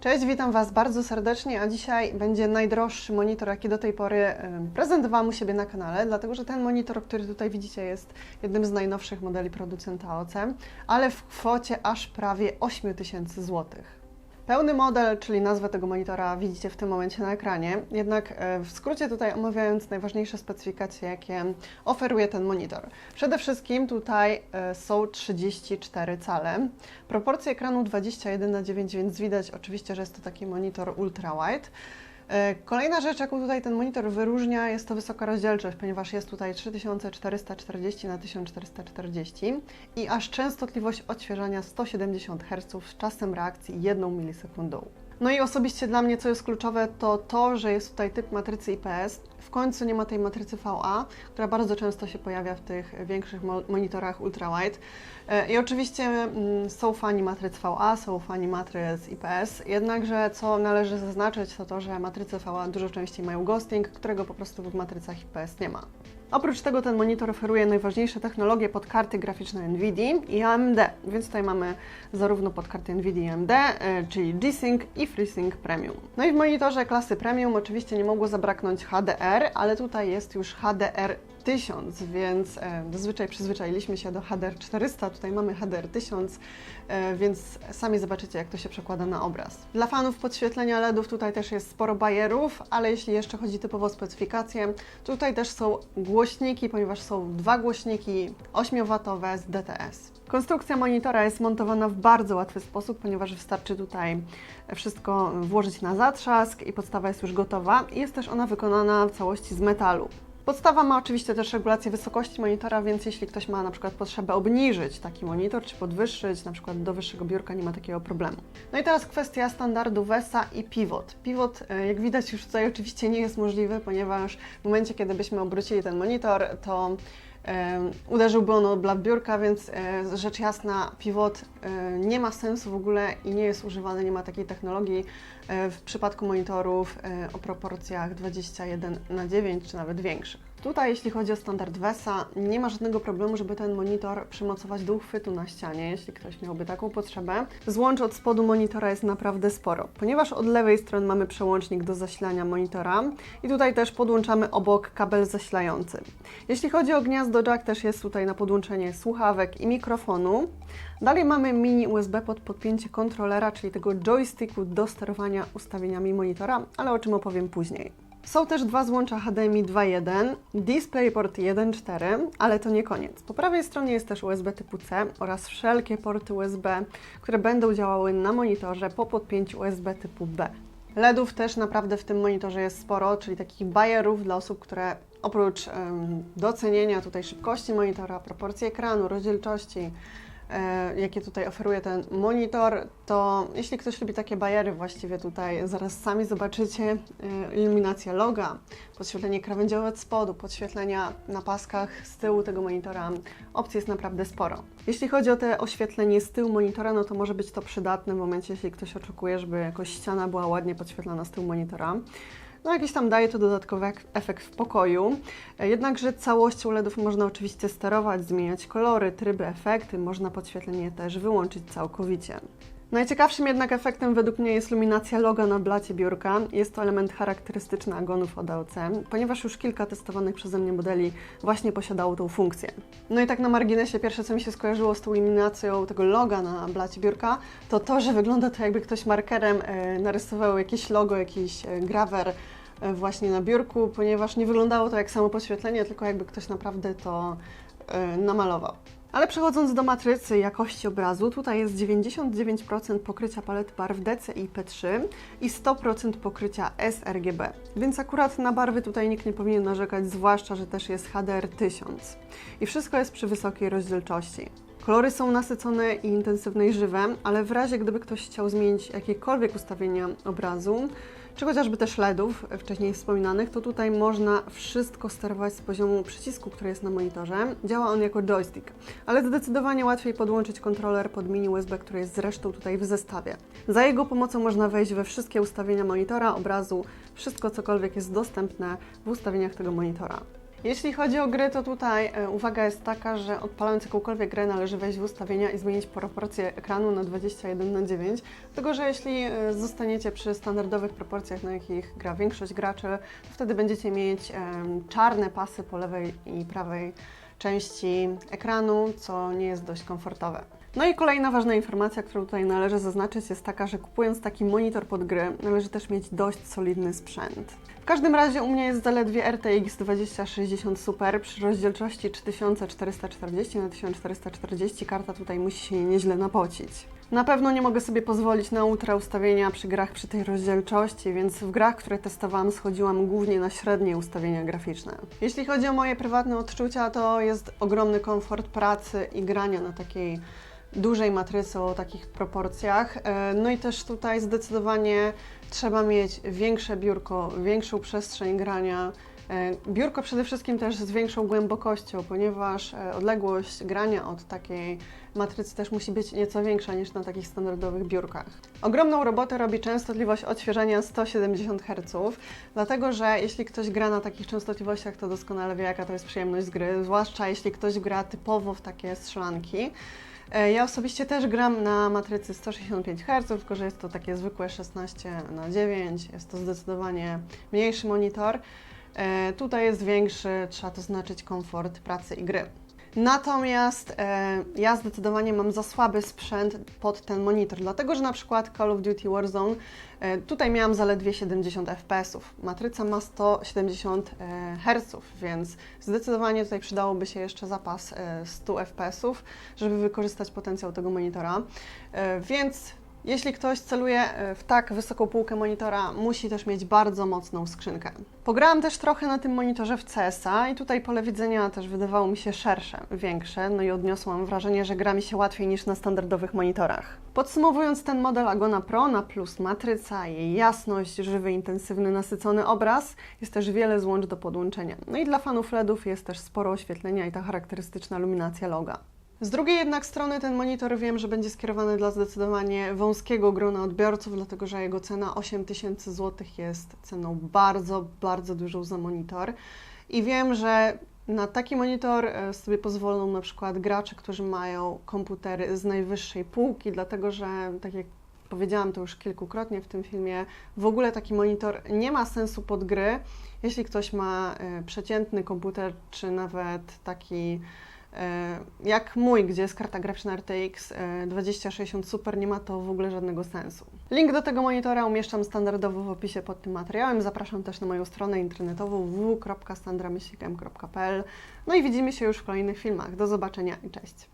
Cześć, witam Was bardzo serdecznie, a dzisiaj będzie najdroższy monitor, jaki do tej pory prezentowałam u siebie na kanale, dlatego że ten monitor, który tutaj widzicie, jest jednym z najnowszych modeli producenta AOC, ale w kwocie aż prawie 8000 złotych. Pełny model, czyli nazwę tego monitora widzicie w tym momencie na ekranie, jednak e, w skrócie tutaj omawiając najważniejsze specyfikacje, jakie oferuje ten monitor. Przede wszystkim tutaj e, są 34 cale, proporcje ekranu 21 na 9, więc widać oczywiście, że jest to taki monitor ultra wide. E, Kolejna rzecz, jaką tutaj ten monitor wyróżnia, jest to wysoka rozdzielczość, ponieważ jest tutaj 3440 na 1440 i aż częstotliwość odświeżania 170 Hz z czasem reakcji 1 milisekundą. No i osobiście dla mnie, co jest kluczowe, to to, że jest tutaj typ matrycy IPS. W końcu nie ma tej matrycy VA, która bardzo często się pojawia w tych większych mo- monitorach ultrawide. E, I oczywiście mm, są fani matryc VA, są fani matryc IPS, jednakże co należy zaznaczyć, to to, że matryce VA dużo częściej mają ghosting, którego po prostu w matrycach IPS nie ma. Oprócz tego ten monitor oferuje najważniejsze technologie pod karty graficzne NVIDIA i AMD, więc tutaj mamy zarówno pod karty NVIDIA i AMD, e, czyli G-Sync i FreeSync Premium. No i w monitorze klasy Premium oczywiście nie mogło zabraknąć HDR, ale tutaj jest już HDR 1000, więc e, zazwyczaj przyzwyczailiśmy się do HDR 400, tutaj mamy HDR 1000, e, więc sami zobaczycie, jak to się przekłada na obraz. Dla fanów podświetlenia LEDów tutaj też jest sporo bajerów, ale jeśli jeszcze chodzi typowo o specyfikację, tutaj też są głośniki, ponieważ są dwa głośniki 8W z DTS. Konstrukcja monitora jest montowana w bardzo łatwy sposób, ponieważ wystarczy tutaj wszystko włożyć na zatrzask i podstawa jest już gotowa. Jest też ona wykonana w całości z metalu. Podstawa ma oczywiście też regulację wysokości monitora, więc jeśli ktoś ma na przykład potrzebę obniżyć taki monitor, czy podwyższyć, na przykład do wyższego biurka, nie ma takiego problemu. No i teraz kwestia standardu VESA i Pivot. Pivot, e, jak widać, już tutaj oczywiście nie jest możliwy, ponieważ w momencie, kiedy byśmy obrócili ten monitor, to uderzyłby on o blat biurka, więc e, rzecz jasna, Pivot e, nie ma sensu w ogóle i nie jest używany, nie ma takiej technologii e, w przypadku monitorów o proporcjach 21 na 9 czy nawet większych. Tutaj, jeśli chodzi o standard VESA, nie ma żadnego problemu, żeby ten monitor przymocować do uchwytu na ścianie, jeśli ktoś miałby taką potrzebę. Złącz od spodu monitora jest naprawdę sporo, ponieważ od lewej strony mamy przełącznik do zasilania monitora i tutaj też podłączamy obok kabel zasilający. Jeśli chodzi o gniazdo jack, też jest tutaj na podłączenie słuchawek i mikrofonu. Dalej mamy mini USB pod podpięcie kontrolera, czyli tego joysticku do sterowania ustawieniami monitora, ale o czym opowiem później. Są też dwa złącza HDMI 2.1, DisplayPort 1.4, ale to nie koniec. Po prawej stronie jest też USB typu C oraz wszelkie porty USB, które będą działały na monitorze po podpięciu USB typu B. LEDów też naprawdę w tym monitorze jest sporo, czyli takich bajerów dla osób, które oprócz docenienia tutaj szybkości monitora, proporcji ekranu, rozdzielczości, jakie tutaj oferuje ten monitor, to jeśli ktoś lubi takie bajery, właściwie tutaj zaraz sami zobaczycie e, iluminacja loga, podświetlenie krawędziowe od spodu, podświetlenia na paskach z tyłu tego monitora. Opcji jest naprawdę sporo. Jeśli chodzi o te oświetlenie z tyłu monitora, no to może być to przydatne w momencie, jeśli ktoś oczekuje, żeby jakoś ściana była ładnie podświetlona z tyłu monitora. No jakiś tam daje to dodatkowy ek- efekt w pokoju. E, Jednakże całością LEDów można oczywiście sterować, zmieniać kolory, tryby, efekty. Można podświetlenie też wyłączyć całkowicie. Najciekawszym jednak efektem według mnie jest luminacja loga na blacie biurka. Jest to element charakterystyczny agonów od AOC, ponieważ już kilka testowanych przeze mnie modeli właśnie posiadało tą funkcję. No i tak na marginesie, pierwsze co mi się skojarzyło z tą iluminacją tego loga na blacie biurka, to to, że wygląda to jakby ktoś markerem e, narysował jakieś logo, jakiś e, grawer e, właśnie na biurku, ponieważ nie wyglądało to jak samo podświetlenie, tylko jakby ktoś naprawdę to namalował. Ale przechodząc do matrycy jakości obrazu, tutaj jest 99% pokrycia palet barw DC i P3 i 100% pokrycia sRGB. Więc akurat na barwy tutaj nikt nie powinien narzekać, zwłaszcza, że też jest HDR 1000. I wszystko jest przy wysokiej rozdzielczości. Kolory są nasycone i intensywne i żywe, ale w razie gdyby ktoś chciał zmienić jakiekolwiek ustawienia obrazu, czy chociażby też LEDów wcześniej wspominanych, to tutaj można wszystko sterować z poziomu przycisku, który jest na monitorze. Działa on jako joystick, ale zdecydowanie łatwiej podłączyć kontroler pod mini USB, który jest zresztą tutaj w zestawie. Za jego pomocą można wejść we wszystkie ustawienia monitora, obrazu, wszystko cokolwiek jest dostępne w ustawieniach tego monitora. Jeśli chodzi o gry, to tutaj e, uwaga jest taka, że odpalając jakąkolwiek grę należy wejść w ustawienia i zmienić proporcje ekranu na 21 na 9, dlatego że jeśli e, zostaniecie przy standardowych proporcjach, na jakich gra większość graczy, to wtedy będziecie mieć czarne pasy po lewej i prawej części ekranu, co nie jest dość komfortowe. No i kolejna ważna informacja, którą tutaj należy zaznaczyć, jest taka, że kupując taki monitor pod gry, należy też mieć dość solidny sprzęt. W każdym razie u mnie jest zaledwie RTX 2060 Super przy rozdzielczości 3440 na 1440 karta tutaj musi się nieźle napocić. Na pewno nie mogę sobie pozwolić na ultra ustawienia przy grach przy tej rozdzielczości, więc w grach, które testowałam, schodziłam głównie na średnie ustawienia graficzne. Jeśli chodzi o moje prywatne odczucia, to jest ogromny komfort pracy i grania na takiej dużej matrycy o takich proporcjach. E, No i też tutaj zdecydowanie trzeba mieć większe biurko, większą przestrzeń grania. E, Biurko przede wszystkim też z większą głębokością, ponieważ e, odległość grania od takiej matrycy też musi być nieco większa niż na takich standardowych biurkach. Ogromną robotę robi częstotliwość odświeżania 170 Hz, dlatego że jeśli ktoś gra na takich częstotliwościach, to doskonale wie, jaka to jest przyjemność z gry, zwłaszcza jeśli ktoś gra typowo w takie strzelanki. E, Ja osobiście też gram na matrycy 165 Hz, tylko że jest to takie zwykłe 16 na 9 jest to zdecydowanie mniejszy monitor. E, Tutaj jest większy, trzeba to znaczyć, komfort pracy i gry. Natomiast e, ja zdecydowanie mam za słaby sprzęt pod ten monitor, dlatego że na przykład Call of Duty Warzone e, tutaj miałam zaledwie 70 fps. Matryca ma 170 e, Hz, więc zdecydowanie tutaj przydałoby się jeszcze zapas e, 100 fps, żeby wykorzystać potencjał tego monitora. E, Więc jeśli ktoś celuje e, w tak wysoką półkę monitora, musi też mieć bardzo mocną skrzynkę. Pograłam też trochę na tym monitorze w CS-a i tutaj pole widzenia też wydawało mi się szersze, większe, no i odniosłam wrażenie, że gra mi się łatwiej niż na standardowych monitorach. Podsumowując ten model Agona Pro na plus matryca, jej jasność, żywy, intensywny, nasycony obraz, jest też wiele złącz do podłączenia. No i dla fanów LEDów jest też sporo oświetlenia i ta charakterystyczna luminacja loga. Z drugiej jednak strony ten monitor wiem, że będzie skierowany dla zdecydowanie wąskiego grona odbiorców, dlatego że jego cena 8000 zł jest ceną bardzo, bardzo dużą za monitor. I wiem, że na taki monitor e, sobie pozwolą na przykład gracze, którzy mają komputery z najwyższej półki, dlatego że tak jak powiedziałam to już kilkukrotnie w tym filmie, w ogóle taki monitor nie ma sensu pod gry. Jeśli ktoś ma e, przeciętny komputer, czy nawet taki jak mój, gdzie jest karta graficzna RTX e, 2060 Super, nie ma to w ogóle żadnego sensu. Link do tego monitora umieszczam standardowo w opisie pod tym materiałem. Zapraszam też na moją stronę internetową www.sandramyślnikiem.pl No i widzimy się już w kolejnych filmach. Do zobaczenia i cześć!